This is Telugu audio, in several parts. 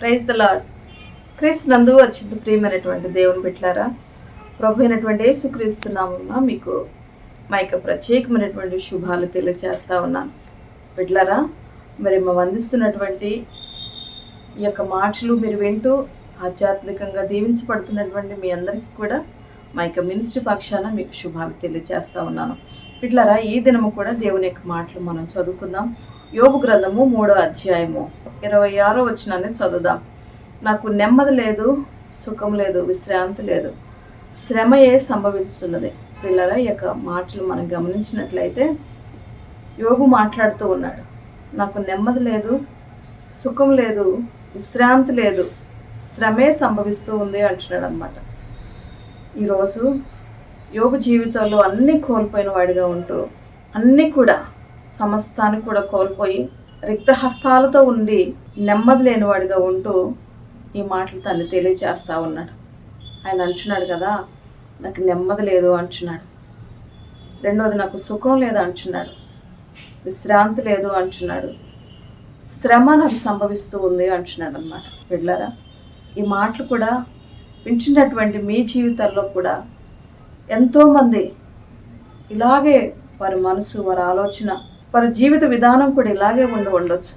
ప్రైజ్ ద లాడ్ క్రీస్తు నందు వచ్చింది ప్రియమైనటువంటి దేవుని బిట్లారా ప్రభు అయినటువంటి యేసుక్రీస్తున్నామమ్మా మీకు మా యొక్క ప్రత్యేకమైనటువంటి శుభాలు తెలియజేస్తా ఉన్నాను. బిడ్లారా మరి మా అందిస్తున్నటువంటి ఈ యొక్క మాటలు మీరు వింటూ ఆధ్యాత్మికంగా దీవించబడుతున్నటువంటి మీ అందరికీ కూడా మా యొక్క మినిస్ట్రీ పక్షాన మీకు శుభాలు తెలియజేస్తా ఉన్నాను. బిడ్డలారా ఈ దినము కూడా దేవుని యొక్క మాటలు మనం చదువుకుందాం. యోగు గ్రంథము మూడో అధ్యాయము. ఇరవై ఆరో వచ్చినాన్ని చదువుదాం. నాకు నెమ్మది లేదు సుఖం లేదు విశ్రాంతి లేదు. శ్రమయే సంభవిస్తున్నది. పిల్లల యొక్క మాటలు మనం గమనించినట్లయితే యోగు మాట్లాడుతూ ఉన్నాడు. నాకు నెమ్మది లేదు సుఖం లేదు విశ్రాంతి లేదు శ్రమే సంభవిస్తూ ఉంది అంటున్నాడు అనమాట ఈరోజు యోగు జీవితంలో అన్నీ కోల్పోయిన వాడిగా ఉంటూ అన్నీ కూడా సమస్తాన్ని కూడా కోల్పోయి రిక్తహస్తాలతో ఉండి నెమ్మది లేనివాడిగా ఉంటూ ఈ మాటలు తను తెలియచేస్తూ ఉన్నాడు. ఆయన అంటున్నాడు కదా నాకు నెమ్మది లేదు అంటున్నాడు. రెండోది నాకు సుఖం లేదు అంటున్నాడు. విశ్రాంతి లేదు అంటున్నాడు. శ్రమ నాకు సంభవిస్తూ ఉంది అంటున్నాడు అనమాట వెళ్ళారా? ఈ మాటలు కూడా పెంచినటువంటి మీ జీవితాల్లో కూడా ఎంతోమంది ఇలాగే వారి మనసు వారి ఆలోచన వారి జీవిత విధానం కూడా ఇలాగే ఉండి ఉండొచ్చు.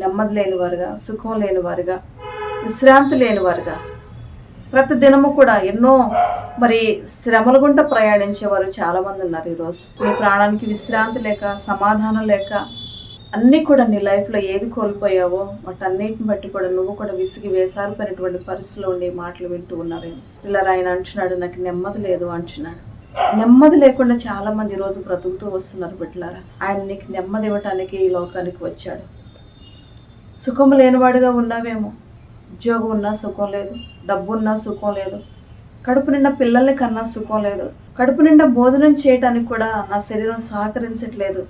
నెమ్మది లేని వారుగా సుఖం లేని వారుగా విశ్రాంతి లేని వారుగా. ప్రతి దినము కూడా ఎన్నో మరి శ్రమల గుంట ప్రయాణించేవారు చాలామంది ఉన్నారు ఈరోజు మీ ప్రాణానికి విశ్రాంతి లేక సమాధానం లేక అన్నీ కూడా నీ లైఫ్లో ఏది కోల్పోయావో వాటన్నిటిని బట్టి కూడా నువ్వు కూడా విసిగి వేసారిపోయినటువంటి పరిస్థితిలో ఉండి మాటలు వింటూ ఉన్నారేమో పిల్లరాయన ఆయన అంటున్నాడు నాకు నెమ్మది లేదు అంటున్నాడు. నెమ్మది లేకుండా చాలా మంది ఈరోజు బ్రతుకుతూ వస్తున్నారు బిడ్డలారా. ఆయన నీకు నెమ్మది ఇవ్వటానికి ఈ లోకానికి వచ్చాడు. సుఖం లేనివాడుగా ఉన్నావేమో. ఉద్యోగం ఉన్నా సుఖం లేదు. డబ్బు ఉన్నా సుఖం లేదు. కడుపు నిండా పిల్లల్ని కన్నా సుఖం లేదు. కడుపు నిండా భోజనం చేయటానికి కూడా నా శరీరం సహకరించట్లేదు.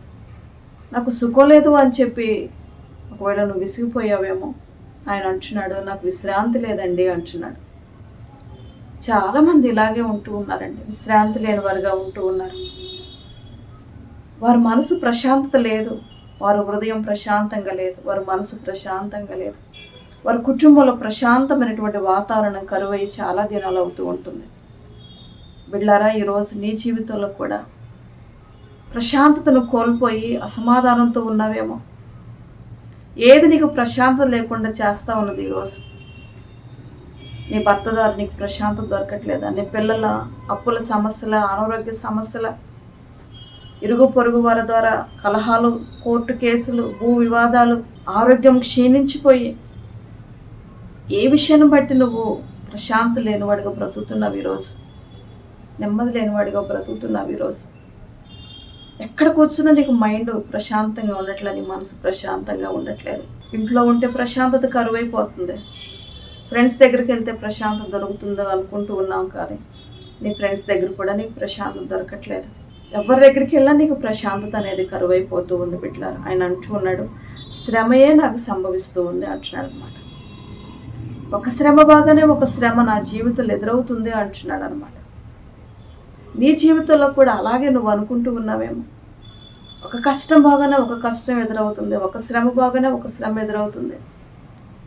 నాకు సుఖం లేదు అని చెప్పి ఒకవేళ నువ్వు విసిగిపోయావేమో. ఆయన అంటున్నాడు నాకు విశ్రాంతి లేదండి అంటున్నాడు. చాలామంది ఇలాగే ఉంటూ ఉన్నారండి. విశ్రాంతి లేని వారుగా ఉంటూ ఉన్నారు. వారి మనసు ప్రశాంతత లేదు. వారి హృదయం ప్రశాంతంగా లేదు. వారి మనసు ప్రశాంతంగా లేదు. వారి కుటుంబంలో ప్రశాంతమైనటువంటి వాతావరణం కరువై చాలా దినాలు అవుతూ ఉంటుంది. బిళ్ళారా ఈరోజు నీ జీవితంలో కూడా ప్రశాంతతను కోల్పోయి అసమాధానంతో ఉన్నావేమో? ఏది నీకు ప్రశాంతత లేకుండా చేస్తా ఉన్నది ఈరోజు నీ భర్త ద్వారా నీకు ప్రశాంతత దొరకట్లేదా? నీ పిల్లల అప్పుల సమస్యల అనారోగ్య సమస్యల ఇరుగు పొరుగు వారి ద్వారా కలహాలు కోర్టు కేసులు భూ వివాదాలు ఆరోగ్యం క్షీణించిపోయి ఏ విషయాన్ని బట్టి నువ్వు ప్రశాంతి లేనివాడిగా బ్రతుకుతున్నావు ఈరోజు? నెమ్మది లేనివాడిగా బ్రతుకుతున్నావు ఈరోజు? ఎక్కడ కూర్చున్నా నీకు మైండ్ ప్రశాంతంగా ఉండట్లేదు మనసు ప్రశాంతంగా ఉండట్లేదు. ఇంట్లో ఉంటే ప్రశాంతత కరువైపోతుంది. ఫ్రెండ్స్ దగ్గరికి వెళ్తే ప్రశాంతత దొరుకుతుందో అనుకుంటూ ఉన్నాం కానీ నీ ఫ్రెండ్స్ దగ్గర కూడా నీకు ప్రశాంతత దొరకట్లేదు. ఎవరి దగ్గరికి వెళ్ళా నీకు ప్రశాంతత అనేది కరువైపోతూ ఉంది బిడ్డలారు. ఆయన అంటూ ఉన్నాడు శ్రమయే నాకు సంభవిస్తూ ఉంది అంటున్నాడు అనమాట ఒక శ్రమ బాగానే ఒక శ్రమ నా జీవితంలో ఎదురవుతుంది అంటున్నాడు అనమాట నీ జీవితంలో కూడా అలాగే నువ్వు అనుకుంటూ ఉన్నావేమో. ఒక కష్టం బాగానే ఒక కష్టం ఎదురవుతుంది ఒక శ్రమ బాగానే ఒక శ్రమ ఎదురవుతుంది.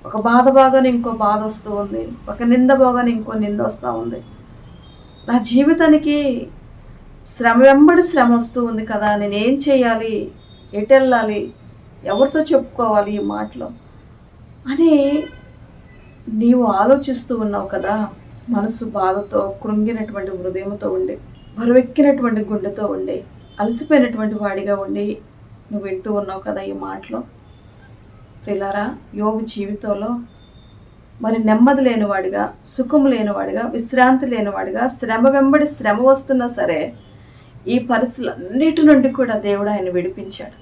ఒక బాధ బాగానే ఇంకో బాధ వస్తూ ఉంది. ఒక నింద బాగానే ఇంకో నింద వస్తూ ఉంది. నా జీవితానికి శ్రమ వెంబడి శ్రమ వస్తూ ఉంది కదా నేను ఏం చేయాలి? ఎటు వెళ్ళాలి ఎవరితో చెప్పుకోవాలి ఈ మాటలో? అని నీవు ఆలోచిస్తూ ఉన్నావు కదా మనసు బాధతో కృంగినటువంటి హృదయంతో ఉండి బరువెక్కినటువంటి గుండెతో ఉండి అలసిపోయినటువంటి వాడిగా ఉండి నువ్వు వింటూ ఉన్నావు కదా ఈ మాటలో? పిల్లరా యోగు జీవితంలో మరి నెమ్మది లేనివాడిగా సుఖం లేనివాడిగా విశ్రాంతి లేనివాడిగా శ్రమ వెంబడి శ్రమ వస్తున్నా సరే ఈ పరిస్థితులన్నిటి నుండి కూడా దేవుడు ఆయన విడిపించాడు.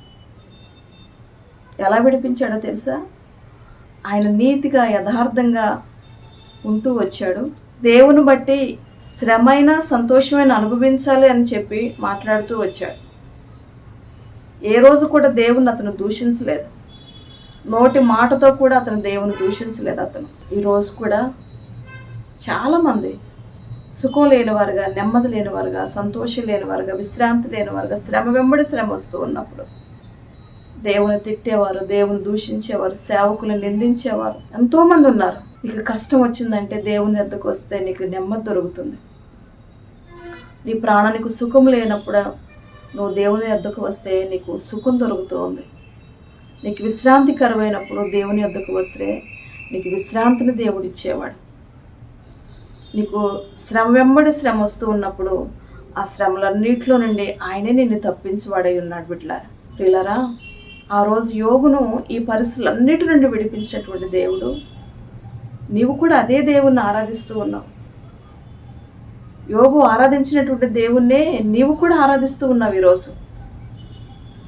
ఎలా విడిపించాడో తెలుసా? ఆయన నీతిగా యథార్థంగా ఉంటూ వచ్చాడు. దేవుని బట్టి శ్రమైన సంతోషమైన అనుభవించాలి అని చెప్పి మాట్లాడుతూ వచ్చాడు. ఏ రోజు కూడా దేవుని అతను దూషించలేదు. నోటి మాటతో కూడా అతను దేవుని దూషించలేదు అతను. ఈరోజు కూడా చాలామంది సుఖం లేనివారుగా నెమ్మది లేనివారుగా సంతోషం లేనివారుగా విశ్రాంతి లేనివారుగా శ్రమ వెంబడి శ్రమ వస్తూ ఉన్నప్పుడు దేవుని తిట్టేవారు దేవుని దూషించేవారు సేవకులను నిందించేవారు ఎంతోమంది ఉన్నారు. నీకు కష్టం వచ్చిందంటే దేవుని ఎద్దకు వస్తే నీకు నెమ్మది దొరుకుతుంది. నీ ప్రాణానికి సుఖం లేనప్పుడు నువ్వు దేవుని ఎద్దకు వస్తే నీకు సుఖం దొరుకుతుంది. నీకు విశ్రాంతికరమైనప్పుడు దేవుని వద్దకు వస్తే నీకు విశ్రాంతిని దేవుడు ఇచ్చేవాడు. నీకు శ్రమ వెంబడి శ్రమ వస్తూ ఉన్నప్పుడు ఆ శ్రమలన్నింటిలో నుండి ఆయనే నిన్ను తప్పించేవాడై ఉన్నాడు బిడ్లారా ప్రియులరా ఆ రోజు యోగును ఈ పరిస్థితులన్నిటి నుండి విడిపించినటువంటి దేవుడు నీవు కూడా అదే దేవుణ్ణి ఆరాధిస్తూ ఉన్నావు. యోగు ఆరాధించినటువంటి దేవుణ్ణే నీవు కూడా ఆరాధిస్తూ ఉన్నావు ఈరోజు.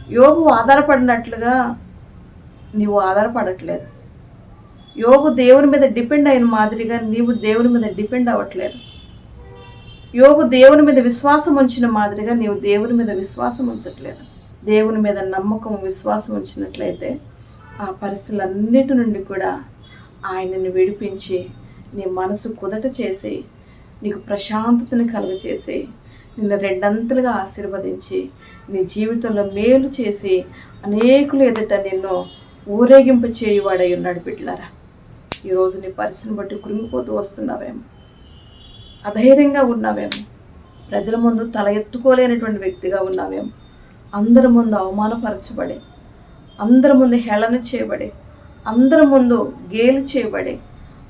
యోగు ఆధారపడినట్లుగా నీవు ఆధారపడట్లేదు. యోగు దేవుని మీద డిపెండ్ అయిన మాదిరిగా నీవు దేవుని మీద డిపెండ్ అవ్వట్లేదు. యోగు దేవుని మీద విశ్వాసం ఉంచిన మాదిరిగా నీవు దేవుని మీద విశ్వాసం ఉంచట్లేదు. దేవుని మీద నమ్మకం విశ్వాసం ఉంచినట్లయితే ఆ పరిస్థితులన్నిటి నుండి కూడా ఆయనను విడిపించి నీ మనసు కుదట చేసి నీకు ప్రశాంతతను కలుగచేసి నిన్ను రెండంతలుగా ఆశీర్వదించి నీ జీవితంలో మేలు చేసి అనేకులు ఎదుట నిన్ను ఊరేగింపు చేయువాడై ఉన్నాడు బిడ్డలారా. ఈరోజు నీ పరిస్థితిని బట్టి కృంగిపోతూ వస్తున్నావేమో. అధైర్యంగా ఉన్నావేమో. ప్రజల ముందు తల ఎత్తుకోలేనటువంటి వ్యక్తిగా ఉన్నావేమో. అందరి ముందు అవమానపరచబడి అందరి ముందు హేళన చేయబడి అందరి ముందు గేలు చేయబడి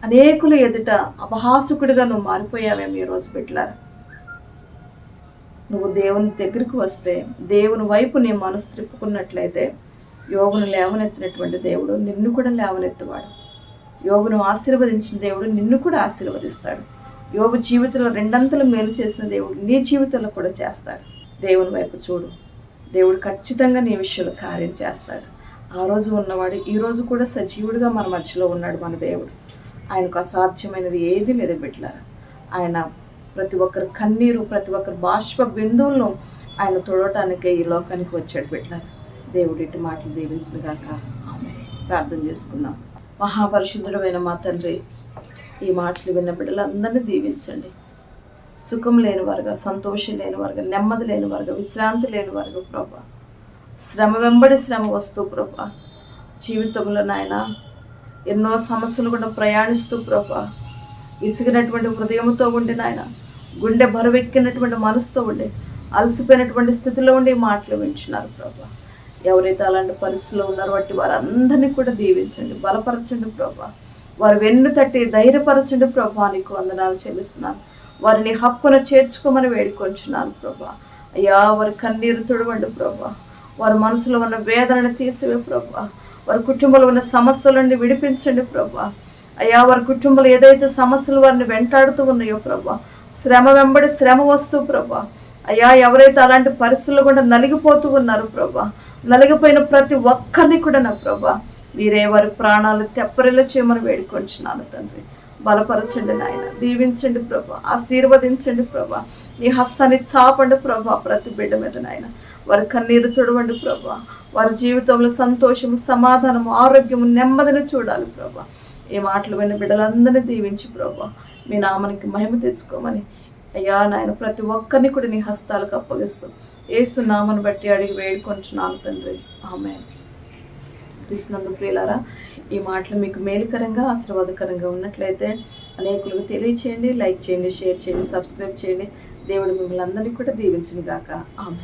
అనేకుల ఎదుట అపహాసుకుడిగా నువ్వు మారిపోయావేమో ఈరోజు బిడ్డలారా. నువ్వు దేవుని దగ్గరికి వస్తే దేవుని వైపు నీ మనసు త్రిప్పుకున్నట్లయితే యోగును లేవనెత్తినటువంటి దేవుడు నిన్ను కూడా లేవనెత్తువాడు. యోగును ఆశీర్వదించిన దేవుడు నిన్ను కూడా ఆశీర్వదిస్తాడు. యోగు జీవితంలో రెండంతలు మేలు చేసిన దేవుడు నీ జీవితంలో కూడా చేస్తాడు. దేవుని వైపు చూడు. దేవుడు ఖచ్చితంగా నీ విషయంలో కార్యం చేస్తాడు. ఆ రోజు ఉన్నవాడు ఈ రోజు కూడా సజీవుడిగా మన మధ్యలో ఉన్నాడు మన దేవుడు. ఆయనకు అసాధ్యమైనది ఏది లేదు బిడ్డలారా. ఆయన ప్రతి ఒక్కరు కన్నీరు ప్రతి ఒక్కరి బాష్ప బిందువులను ఆయన తుడవటానికే ఈ లోకానికి వచ్చాడు బిడ్డలారా. దేవుడి ఇటు మాటలు దీవించిన గాక ఆమె ప్రార్థన చేసుకున్నాం మహాపరిశుద్ధుడమైన మా తండ్రి ఈ మాటలు విన్న బిడ్డలందరినీ దీవించండి. సుఖం లేని వారుగా సంతోషం లేని వారుగా నెమ్మది లేని వారుగా విశ్రాంతి లేని వారుగా ప్రభా. శ్రమ వెంబడి శ్రమ వస్తూ ప్రభా. జీవితంలో నాయన ఎన్నో సమస్యలు కూడా ప్రయాణిస్తూ ప్రభా. విసిగినటువంటి హృదయంతో ఉండి నాయన గుండె బరువెక్కినటువంటి మనసుతో ఉండి అలసిపోయినటువంటి స్థితిలో ఉండి మాటలు వింటున్నారు ప్రభా. ఎవరైతే అలాంటి పరిస్థితుల్లో ఉన్నారో వాటి వారందరినీ కూడా దీవించండి బలపరచండి ప్రభా. వారు వెన్ను తట్టి ధైర్యపరచండి ప్రభా నీకు వందనాలు చెల్లిస్తున్నాను. వారిని హక్కున చేర్చుకోమని వేడుకొంచున్నాను ప్రభా. అయ్యా వారి కన్నీరు తుడవండి ప్రభా. వారి మనసులో ఉన్న వేదనను తీసివే ప్రభా. వారి కుటుంబంలో ఉన్న సమస్యలను విడిపించండి ప్రభా. అయ్యా వారి కుటుంబంలో ఏదైతే సమస్యలు వారిని వెంటాడుతూ ఉన్నాయో ప్రభా శ్రమ వెంబడి శ్రమ వస్తూ ప్రభా. అయ్యా ఎవరైతే అలాంటి పరిస్థితులు కూడా నలిగిపోతూ ఉన్నారు ప్రభా నలిగిపోయిన ప్రతి ఒక్కరిని కూడా నా ప్రభా మీరే వారి ప్రాణాలు తెప్పరిలో చేయమని వేడుకొంచున్నాను తండ్రి. బలపరచండి నాయన దీవించండి ప్రభా ఆశీర్వదించండి ప్రభా. నీ హస్తాన్ని చాపండి ప్రభా ప్రతి బిడ్డ మీద నాయన. వారి కన్నీరు తుడవండి ప్రభా. వారి జీవితంలో సంతోషము సమాధానము ఆరోగ్యము నెమ్మదిని చూడాలి ప్రభా. ఈ మాటలు విన్న బిడ్డలందరినీ దీవించి ప్రభా. మీ నామనికి మహిమ తెచ్చుకోమని అయ్యా నాయన ప్రతి ఒక్కరిని కూడా నీ హస్తాలకు అప్పగిస్తూ ఏసు నామను బట్టి అడిగి వేడుకొంటున్నాను తండ్రి. ఆమె క్రిస్తునందు ప్రియులారా ఈ మాటలు మీకు మేలుకరంగా ఆశీర్వాదకరంగా ఉన్నట్లయితే అనేకులకు తెలియచేయండి లైక్ చేయండి షేర్ చేయండి సబ్స్క్రైబ్ చేయండి. దేవుడు మిమ్మల్ని అందరినీ కూడా దీవించిన గాక ఆమె